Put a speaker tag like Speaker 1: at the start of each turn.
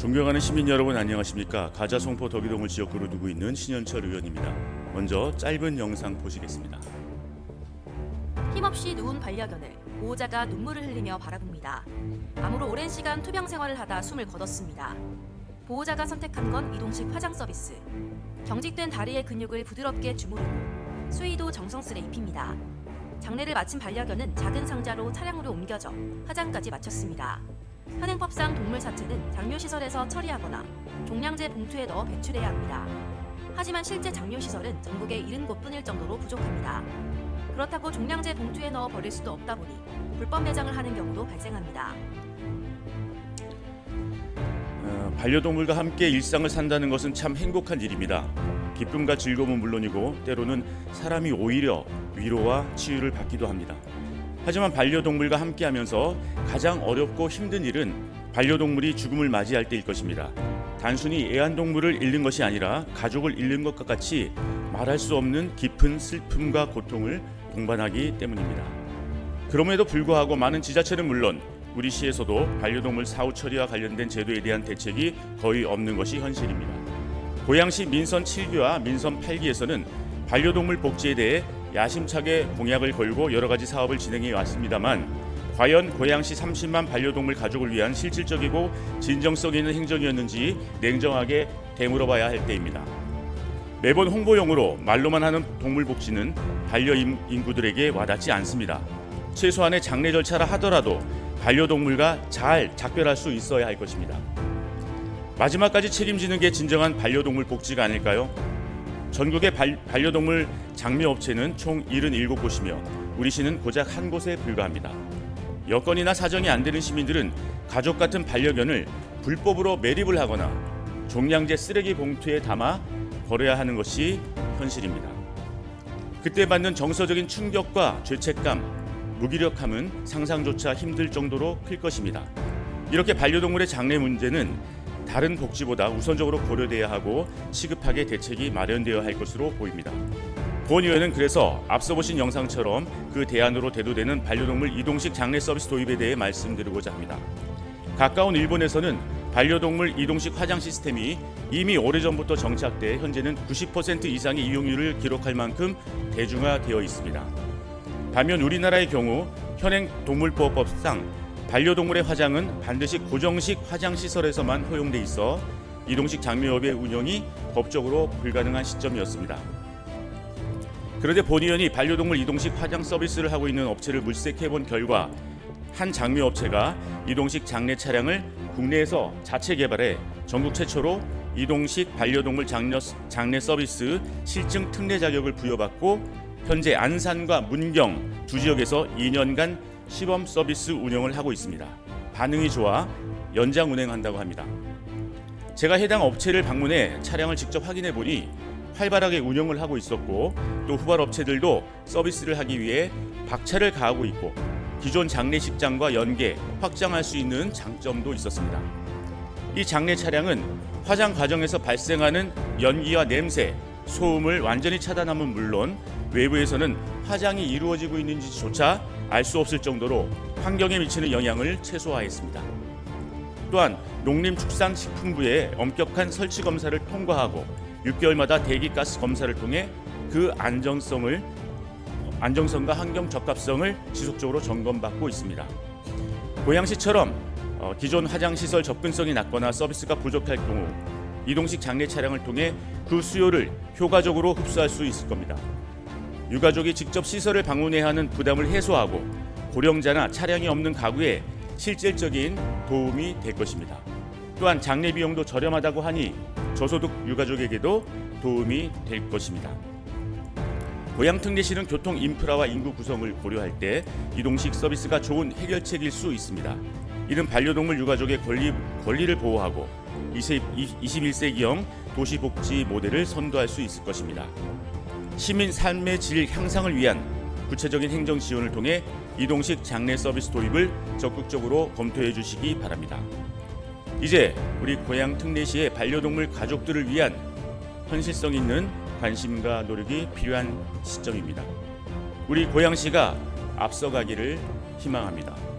Speaker 1: 존경하는 시민 여러분 안녕하십니까? 가자 송포 덕이동을 지역구로 두고 있는 신현철 의원입니다. 먼저 짧은 영상 보시겠습니다.
Speaker 2: 힘없이 누운 반려견을 보호자가 눈물을 흘리며 바라봅니다. 암으로 오랜 시간 투병 생활을 하다 숨을 거뒀습니다. 보호자가 선택한 건 이동식 화장 서비스. 경직된 다리의 근육을 부드럽게 주무르고 수의도 정성스레 입힙니다. 장례를 마친 반려견은 작은 상자로 차량으로 옮겨져 화장까지 마쳤습니다. 현행법상 동물 사체는 장묘시설에서 처리하거나 종량제 봉투에 넣어 배출해야 합니다. 하지만 실제 장묘시설은 전국에 70곳뿐일 정도로 부족합니다. 그렇다고 종량제 봉투에 넣어 버릴 수도 없다 보니 불법 매장을 하는 경우도 발생합니다.
Speaker 1: 어, 반려동물과 함께 일상을 산다는 것은 참 행복한 일입니다. 기쁨과 즐거움은 물론이고 때로는 사람이 오히려 위로와 치유를 받기도 합니다. 하지만 반려동물과 함께하면서 가장 어렵고 힘든 일은 반려동물이 죽음을 맞이할 때일 것입니다. 단순히 애완동물을 잃는 것이 아니라 가족을 잃는 것과 같이 말할 수 없는 깊은 슬픔과 고통을 동반하기 때문입니다. 그럼에도 불구하고 많은 지자체는 물론 우리 시에서도 반려동물 사후 처리와 관련된 제도에 대한 대책이 거의 없는 것이 현실입니다. 고양시 민선 7기와 민선 8기에서는 반려동물 복지에 대해 야심차게 공약을 걸고 여러 가지 사업을 진행해 왔습니다만 과연 고양시 30만 반려동물 가족을 위한 실질적이고 진정성 있는 행정이었는지 냉정하게 되물어봐야 할 때입니다. 매번 홍보용으로 말로만 하는 동물 복지는 반려 인- 인구들에게 와닿지 않습니다. 최소한의 장례 절차라 하더라도 반려동물과 잘 작별할 수 있어야 할 것입니다. 마지막까지 책임지는 게 진정한 반려동물 복지가 아닐까요? 전국의 발, 반려동물 장묘업체는 총 77곳이며 우리 시는 고작 한 곳에 불과합니다. 여건이나 사정이 안 되는 시민들은 가족 같은 반려견을 불법으로 매립을 하거나 종량제 쓰레기 봉투에 담아 버려야 하는 것이 현실입니다. 그때 받는 정서적인 충격과 죄책감, 무기력함은 상상조차 힘들 정도로 클 것입니다. 이렇게 반려동물의 장래 문제는 다른 복지보다 우선적으로 고려돼야 하고 시급하게 대책이 마련되어야 할 것으로 보입니다. 본 의원은 그래서 앞서 보신 영상처럼 그 대안으로 대두되는 반려동물 이동식 장례 서비스 도입에 대해 말씀드리고자 합니다. 가까운 일본에서는 반려동물 이동식 화장 시스템이 이미 오래전부터 정착돼 현재는 90% 이상의 이용률을 기록할 만큼 대중화되어 있습니다. 반면 우리나라의 경우 현행 동물보호법상 반려동물의 화장은 반드시 고정식 화장 시설에서만 허용돼 있어 이동식 장묘업의 운영이 법적으로 불가능한 시점이었습니다. 그런데 본 의원이 반려동물 이동식 화장 서비스를 하고 있는 업체를 물색해 본 결과 한 장묘업체가 이동식 장례 차량을 국내에서 자체 개발해 전국 최초로 이동식 반려동물 장려, 장례 서비스 실증 특례 자격을 부여받고 현재 안산과 문경 두 지역에서 2년간 시범 서비스 운영을 하고 있습니다. 반응이 좋아 연장 운행한다고 합니다. 제가 해당 업체를 방문해 차량을 직접 확인해 보니 활발하게 운영을 하고 있었고 또 후발 업체들도 서비스를 하기 위해 박차를 가하고 있고 기존 장례식장과 연계 확장할 수 있는 장점도 있었습니다. 이 장례 차량은 화장 과정에서 발생하는 연기와 냄새, 소음을 완전히 차단함은 물론 외부에서는 화장이 이루어지고 있는지조차 알 수 없을 정도로 환경에 미치는 영향을 최소화했습니다. 또한 농림축산식품부의 엄격한 설치 검사를 통과하고 6개월마다 대기가스 검사를 통해 그 안정성을 안정성과 환경 적합성을 지속적으로 점검받고 있습니다. 고양시처럼 어, 기존 화장 시설 접근성이 낮거나 서비스가 부족할 경우 이동식 장례 차량을 통해 그 수요를 효과적으로 흡수할 수 있을 겁니다. 유가족이 직접 시설을 방문해야 하는 부담을 해소하고 고령자나 차량이 없는 가구에 실질적인 도움이 될 것입니다. 또한 장례 비용도 저렴하다고 하니 저소득 유가족에게도 도움이 될 것입니다. 고향 특례시는 교통 인프라와 인구 구성을 고려할 때 이동식 서비스가 좋은 해결책일 수 있습니다. 이는 반려동물 유가족의 권리, 권리를 보호하고 20, 21세기형 도시복지 모델을 선도할 수 있을 것입니다. 시민 삶의 질 향상을 위한 구체적인 행정 지원을 통해 이동식 장례 서비스 도입을 적극적으로 검토해 주시기 바랍니다. 이제 우리 고향 특례시의 반려동물 가족들을 위한 현실성 있는 관심과 노력이 필요한 시점입니다. 우리 고양시가 앞서가기를 희망합니다.